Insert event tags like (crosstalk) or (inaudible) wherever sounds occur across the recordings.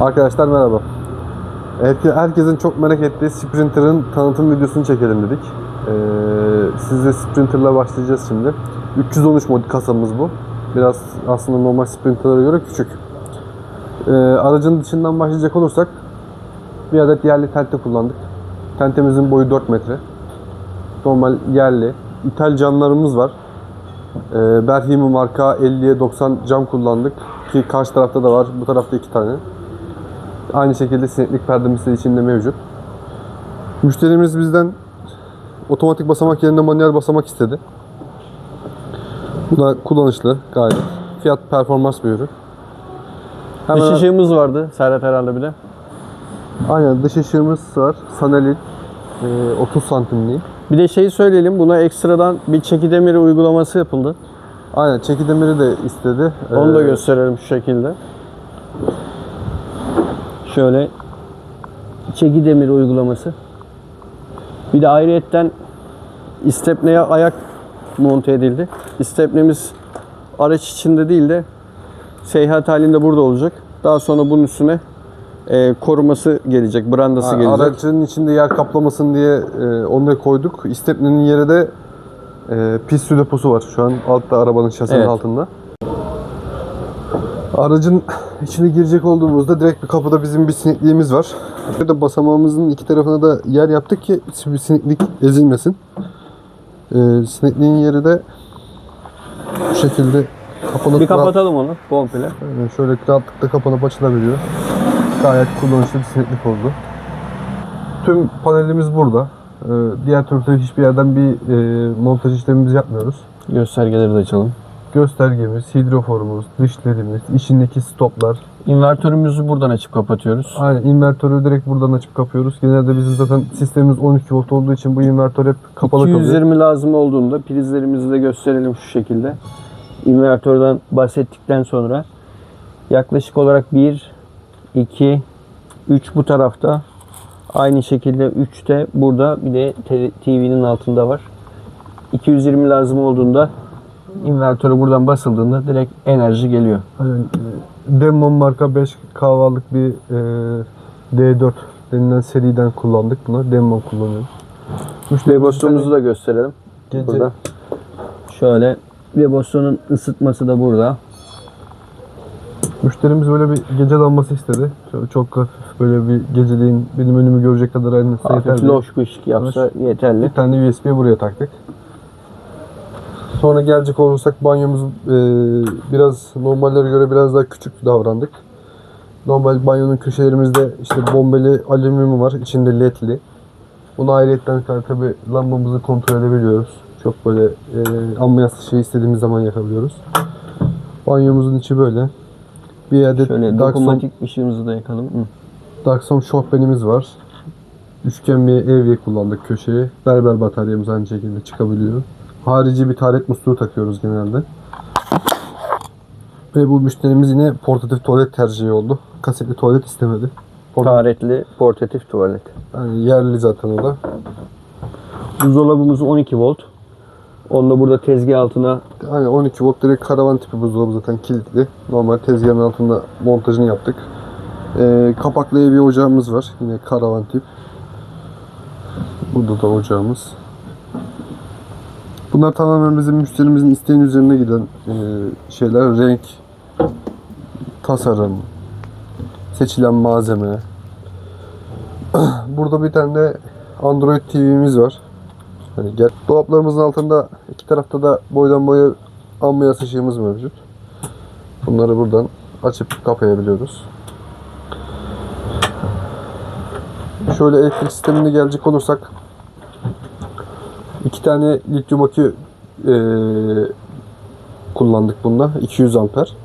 Arkadaşlar merhaba. Herkesin çok merak ettiği Sprinter'ın tanıtım videosunu çekelim dedik. Ee, sizle Sprinter'la başlayacağız şimdi. 313 model kasamız bu. Biraz aslında normal Sprinter'lara göre küçük. Ee, aracın dışından başlayacak olursak bir adet yerli tente kullandık. Tentemizin boyu 4 metre. Normal yerli. İthal camlarımız var. Ee, Berhimi marka 50'ye 90 cam kullandık. Ki karşı tarafta da var. Bu tarafta iki tane. Aynı şekilde sineklik perdemiz de içinde mevcut. Müşterimiz bizden otomatik basamak yerine manuel basamak istedi. Bu da kullanışlı gayet. Fiyat performans bir ürün. Hemen, Dış ışığımız vardı Serhat herhalde bir de. aynen dış ışığımız var. Sanelin e, 30 santimliği. Bir de şeyi söyleyelim buna ekstradan bir çeki demiri uygulaması yapıldı. Aynen çeki demiri de istedi. Onu da Ee, gösterelim şu şekilde. Şöyle çeki demiri uygulaması. Bir de ayrıyetten istepneye ayak monte edildi. İstepnemiz araç içinde değil de seyahat halinde burada olacak. Daha sonra bunun üstüne e, koruması gelecek, brandası Ha, gelecek. Aracın içinde yer kaplamasın diye e, onu da koyduk. İstepnenin yeri de e, pis su deposu var şu an altta arabanın şasinin Evet. altında. Aracın içine girecek olduğumuzda direkt bir kapıda bizim bir sinekliğimiz var. Burada basamağımızın iki tarafına da yer yaptık ki bir sineklik ezilmesin. E, sinekliğin yeri de bu şekilde kapanıp Bir kapatalım onu komple. Aynen şöyle rahatlıkla kapanıp açılabiliyor. Gayet kullanışlı bir sineklik oldu. Tüm panelimiz burada. Ee, diğer türlü hiçbir yerden bir e, montaj işlemimiz yapmıyoruz. Göstergeleri de açalım. Göstergemiz, hidroforumuz, dişlerimiz, içindeki stoplar. İnvertörümüzü buradan açıp kapatıyoruz. Aynen invertörü direkt buradan açıp kapıyoruz. Genelde bizim zaten sistemimiz 12 volt olduğu için bu invertör hep kapalı kalıyor. 220 lazım olduğunda prizlerimizi de gösterelim şu şekilde. İnvertörden bahsettikten sonra yaklaşık olarak 1, 2, 3 bu tarafta. Aynı şekilde 3 de burada bir de TV'nin altında var. 220 lazım olduğunda invertörü buradan basıldığında direkt enerji geliyor. Aynen. e, Demon marka 5 kahvalık bir e, D4 denilen seriden kullandık bunu. Demon kullanıyoruz. Weboston'umuzu da gösterelim. Gece- Burada. Şöyle Weboston'un ısıtması da burada. Müşterimiz böyle bir gece lambası istedi. Şöyle çok hafif böyle bir geceliğin benim önümü görecek kadar Hafif yeterli. loş bir ışık yapsa yeterli. Bir tane USB buraya taktık. Sonra gelecek olursak banyomuz e, biraz normallere göre biraz daha küçük davrandık. Normal banyonun köşelerimizde işte bombeli alüminyum var. içinde ledli. Bunu ayrıyetten tabi lambamızı kontrol edebiliyoruz. Çok böyle e, ambiyanslı şey istediğimiz zaman yakabiliyoruz. Banyomuzun içi böyle. Bir adet Şöyle dokunmatik ışığımızı da yakalım. Hı. Daxon şofbenimiz var. Üçgen bir evye kullandık köşeye. Berber bataryamız aynı şekilde çıkabiliyor. Harici bir taret musluğu takıyoruz genelde. Ve bu müşterimiz yine portatif tuvalet tercihi oldu. Kasetli tuvalet istemedi. Taharetli portatif tuvalet. yani yerli zaten o da. Buzdolabımız 12 volt. Onu da burada tezgah altına Hani 12 volt direkt karavan tipi buzdolabı zaten kilitli. Normal tezgahın altında montajını yaptık. Ee, kapaklı evye ocağımız var. Yine karavan tip. Burada da ocağımız. Bunlar tamamen bizim müşterimizin isteğin üzerine giden e, şeyler. Renk, tasarım, seçilen malzeme. (clears throat) Burada bir tane Android TV'miz var. Hani gel. Dolaplarımızın altında iki tarafta da boydan boya ambiyans ışığımız mevcut. Bunları buradan açıp kapayabiliyoruz. Şöyle elektrik sistemine gelecek olursak iki tane lityum akü eee, kullandık bunda. 200 amper.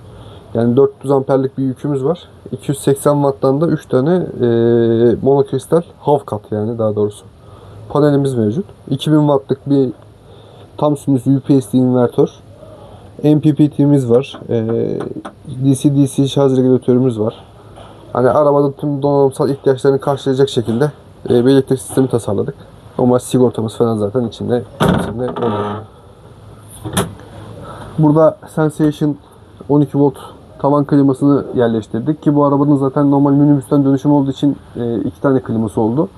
Yani 400 amperlik bir yükümüz var. 280 watttan da 3 tane eee monokristal half kat yani daha doğrusu panelimiz mevcut. 2000 wattlık bir tam sünüz UPS invertör. MPPT'miz var. Ee, DC-DC şarj regülatörümüz var. Hani arabada tüm donanımsal ihtiyaçlarını karşılayacak şekilde e, bir elektrik sistemi tasarladık. Normal sigortamız falan zaten içinde, içinde oluyor. Burada Sensation 12 volt tavan klimasını yerleştirdik ki bu arabanın zaten normal minibüsten dönüşüm olduğu için e, iki tane kliması oldu.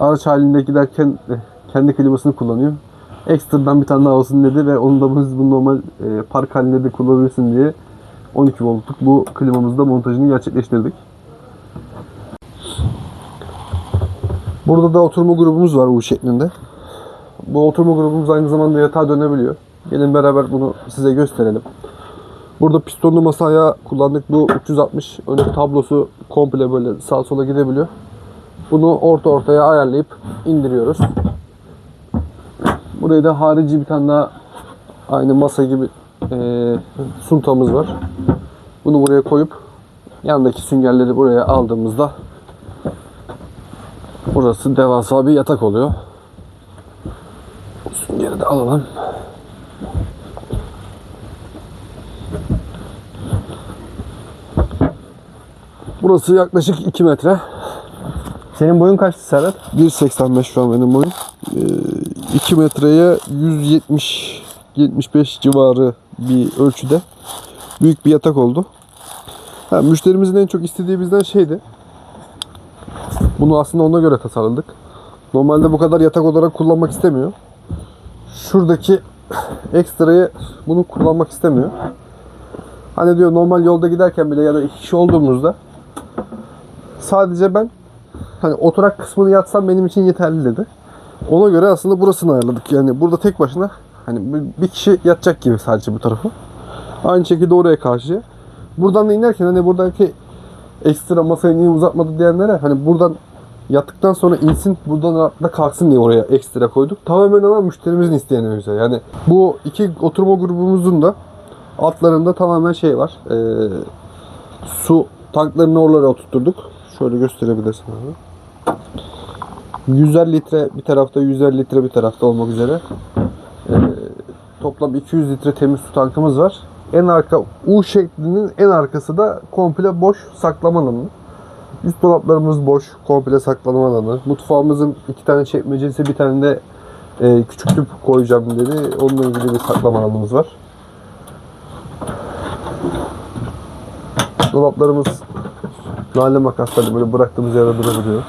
Araç halinde giderken e, kendi klimasını kullanıyor. Ekstradan bir tane daha olsun dedi ve onu da biz bu normal e, park halinde de kullanabilirsin diye 12 voltluk bu klimamızda montajını gerçekleştirdik. Burada da oturma grubumuz var U şeklinde. Bu oturma grubumuz aynı zamanda yatağa dönebiliyor. Gelin beraber bunu size gösterelim. Burada pistonlu masa ayağı kullandık. Bu 360 önü tablosu komple böyle sağa sola gidebiliyor. Bunu orta ortaya ayarlayıp indiriyoruz. Buraya da harici bir tane daha aynı masa gibi eee suntamız var. Bunu buraya koyup yandaki süngerleri buraya aldığımızda burası devasa bir yatak oluyor. Süngeri de alalım. Burası yaklaşık 2 metre. Senin boyun kaçtı Serhat? 1.85 şu an benim boyum. Ee, 2 metreye 170 75 civarı bir ölçüde büyük bir yatak oldu. Ha, müşterimizin en çok istediği bizden şeydi. Bunu aslında ona göre tasarladık. Normalde bu kadar yatak olarak kullanmak istemiyor. Şuradaki (clears throat) ekstrayı bunu kullanmak istemiyor. Hani diyor normal yolda giderken bile ya da iki kişi olduğumuzda sadece ben hani oturak kısmını yatsam benim için yeterli dedi. Ona göre aslında burasını ayarladık. Yani burada tek başına hani bir- kişi yatacak gibi sadece bu tarafı. Aynı şekilde oraya karşı. Buradan da inerken hani buradaki ekstra masayı niye uzatmadı diyenlere hani buradan yattıktan sonra insin buradan da kalksın diye oraya ekstra koyduk. Tamamen ama müşterimizin isteğine göre. Yani bu iki oturma grubumuzun da altlarında tamamen şey var. Ee, su tanklarını oralara oturtturduk. Şöyle gösterebilirsin abi. 150 litre bir tarafta, 150 litre bir tarafta olmak üzere. Ee, toplam 200 litre temiz su tankımız var. En arka U şeklinin en arkası da komple boş saklama alanı. Üst dolaplarımız boş, komple saklama alanı. Mutfağımızın iki tane çekmecesi, bir tane de e, küçük tüp koyacağım dedi. Onunla ilgili bir saklama alanımız var. Dolaplarımız nane makasları böyle bıraktığımız yerde durabiliyor.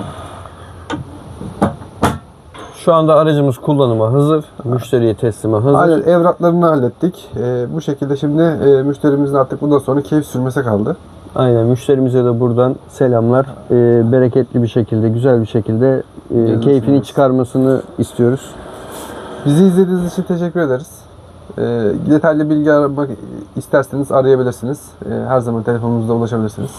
Şu anda aracımız kullanıma hazır. Müşteriye teslime hazır. Aynen evraklarını hallettik. Ee, bu şekilde şimdi e, müşterimizin artık bundan sonra keyif sürmesi kaldı. Aynen müşterimize de buradan selamlar. Ee, bereketli bir şekilde, güzel bir şekilde e, keyfini çıkarmasını istiyoruz. Bizi izlediğiniz için teşekkür ederiz. Ee, detaylı bilgi aramak isterseniz arayabilirsiniz. Ee, her zaman telefonumuzda ulaşabilirsiniz.